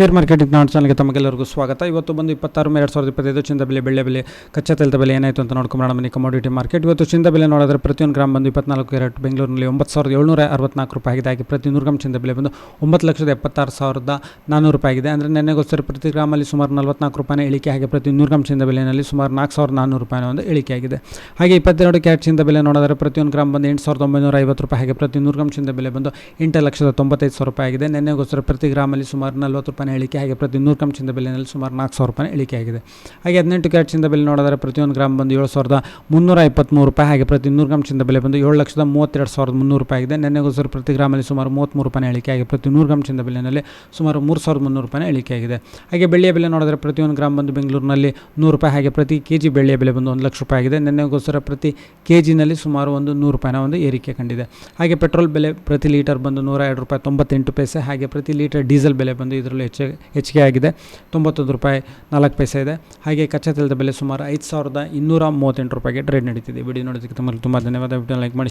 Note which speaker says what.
Speaker 1: Share market ನಾಡ್ ಚಾನಲ್ಗೆ ತಮಗೆಲ್ಲರಿಗೂ ಸ್ವಾಗತ. ಇವತ್ತು ಬಂದು ಇಪ್ಪತ್ತಾರು ಎರಡು ಸಾವಿರದ ಇಪ್ಪತ್ತೈದು ಚಿಂದ ಬೆಲೆ, ಬೆಳ್ಳೆ ಬೆಲೆ, ಕಚ್ಚಾ ತೈಲದ ಬೆಲೆ ಏನಾಯಿತು ಅಂತ ನೋಡ್ಕೊಂಬರೋಣ ಬನ್ನಿ ಕಮೋಡಿಟಿ ಮಾರ್ಕೆಟ್ ಇವತ್ತು ಚಿಂದ ಬೆಲೆ ನೋಡಿದ್ರೆ ಪ್ರತಿಯೊಂದು ಗ್ರಾಮ್ ಬಂದು ಇಪ್ಪತ್ನಾಲ್ಕು ಎರಡು ಬೆಂಗಳೂರಿನಲ್ಲಿ ಒಂಬತ್ತು ಸಾವಿರದ ಏಳ್ನೂರ ಅರವತ್ನಾಲ್ಕು ರೂಪಾಯಿ ಆಗಿದೆ. ಹಾಗೆ ಪ್ರತಿ ನೂರು ಗ್ರಾಮ್ ಚಿಂದ ಬೆಲೆ ಬಂದು ಒಂಬತ್ತು ಲಕ್ಷದ ಎಪ್ಪತ್ತಾರು ಸಾವಿರದ ನಾನ್ನೂರು ರೂಪಾಯಿ ಆಗಿದೆ. ಅಂದರೆ ನೆನ್ನೆಗೋಸ್ಕರ ಪ್ರತಿ ಗ್ರಾಮಲ್ಲಿ ಸುಮಾರು ನಲವತ್ನಾಲ್ಕು ರೂಪಾಯಿನ ಇಳಿಕೆ ಹಾಗೆ ಪ್ರತಿ ನೂರು ಗ್ರಾಮ್ ಚಿಂದ ಬೆಲೆಯಲ್ಲಿ ಸುಮಾರು ನಾಲ್ಕು ಸಾವಿರದ ನಾನ್ನೂರು ರೂಪಾಯಿನ ಒಂದು ಇಳಿಕೆ ಆಗಿದೆ. ಹಾಗೆ ಇಪ್ಪತ್ತೆರಡು ಕ್ಯಾಟ್ ಚಿಂದ ಬೆಲೆ ನೋಡಿದ್ರೆ ಪ್ರತಿಯೊಂದು ಗ್ರಾಮ್ ಬಂದು ಎಂಟು ಸಾವಿರದ ಒಂಬೈನೂರ ಐವತ್ತು ರೂಪಾಯಿ. ಹಾಗೆ ಪ್ರತಿ ನೂರು ಗ್ರಾಮ್ ಚಿಂದ ಬೆಲೆ ಬಂದು ಎಂಟು ಲಕ್ಷದ ತೊಂಬತ್ತೈದು ಸಾವಿರ ರೂಪಾಯಿ ಆಗಿದೆ. ನೆನ್ನೆಗೋಸ್ಕರ ಪ್ರತಿ ಗ್ರಾಮಲ್ಲಿ ಸುಮಾರು ನಲ್ವತ್ತು ರೂಪಾಯಿನ ಇಳಿಕೆ ಹಾಗೆ ಪ್ರತಿ ನೂರು ಗ್ರಾಮ್ ಚಿಂದ ಬೆಲೆಯಲ್ಲಿ ಸುಮಾರು ನಾಲ್ಕು ಸಾವಿರ ರೂಪಾಯಿ ಇಳಿಕೆ ಆಗಿದೆ. ಹಾಗೆ ಹದಿನೆಂಟು ಕ್ಯಾರೆಟ್ ಚಿನ್ನದ ಬೆಲೆ ನೋಡಿದರೆ ಪ್ರತಿಯೊಂದು ಗ್ರಾಮ್ ಬಂದು ಏಳು ಸಾವಿರದ ಮುನ್ನೂರ ಇಪ್ಪತ್ತ್ಮೂರು ರೂಪಾಯಿ, ಹಾಗೆ ಪ್ರತಿ ನೂರು ಗ್ರಾಮ್ ಚಿನ್ನದ ಬೆಲೆ ಬಂದು ಏಳು ಲಕ್ಷದ ಮೂವತ್ತೆರಡು ಸಾವಿರದ ಮುನ್ನೂರು ರೂಪಾಯಿ ಆಗಿದೆ. ನೆನ್ನೆಗೋಸ್ಕರ ಪ್ರತಿ ಗ್ರಾಮಲ್ಲಿ ಸುಮಾರು ಮೂವತ್ತ್ಮೂರು ರೂಪಾಯಿನ ಇಳಿಕೆ ಆಗಿದೆ ಪ್ರತಿ ನೂರು ಗ್ರಾಮ್ ಚಿಂದ ಬೆಲೆಯಲ್ಲಿ ಸುಮಾರು ಮೂರು ಸಾವಿರದ ಮುನ್ನೂರು ರೂಪಾಯಿನ ಇಳಿಕೆ ಆಗಿದೆ. ಹಾಗೆ ಬೆಳ್ಳಿಯ ಬೆಲೆ ನೋಡಿದರೆ ಪ್ರತಿಯೊಂದು ಗ್ರಾಮ್ ಬಂದು ಬೆಂಗಳೂರಿನಲ್ಲಿ ನೂರು ರೂಪಾಯಿ, ಹಾಗೆ ಪ್ರತಿ ಕೆ ಜಿ ಬೆಳ್ಳಿಯ ಬೆಲೆ ಬಂದು ಒಂದು ಲಕ್ಷ ರೂಪಾಯಿ ಆಗಿದೆ. ನೆನ್ನೆಗೋಸ್ಕರ ಪ್ರತಿ ಕೆ ಜಿನಲ್ಲಿ ಸುಮಾರು ಒಂದು ನೂರು ರೂಪಾಯಿನ ಒಂದು ಏರಿಕೆ ಕಂಡಿದೆ. ಹಾಗೆ ಪೆಟ್ರೋಲ್ ಬೆಲೆ ಪ್ರತಿ ಲೀಟರ್ ಬಂದು ನೂರ ಎರಡು ರೂಪಾಯಿ ತೊಂಬತ್ತೆಂಟು ಪೈಸೆ, ಹಾಗೆ ಪ್ರತಿ ಲೀಟರ್ ಡೀಸೆಲ್ ಬೆಲೆ ಬಂದು ಇದರಲ್ಲಿ ಹೆಚ್ಚು ಹೆಚ್ಚಿಗೆ ಆಗಿದೆ. ತೊಂಬತ್ತೊಂದು ರೂಪಾಯಿ ನಾಲ್ಕು ಪೈಸೆ ಇದೆ. ಹಾಗೆ ಕಚ್ಚಾ ತೈಲದ ಬೆಲೆ ಸುಮಾರು ಐದು ಸಾವಿರದ ಇನ್ನೂರ ಮೂವತ್ತೆಂಟು ರೂಪಾಯಿಗೆ ಟ್ರೇಡ್ ನಡೀತಿದೆ. ವಿಡಿಯೋ ನೋಡೋದಕ್ಕೆ ತಮ್ಮಲ್ಲಿ ತುಂಬ ಧನ್ಯವಾದ. ವಿಡಿಯೋ ಲೈಕ್ ಮಾಡಿ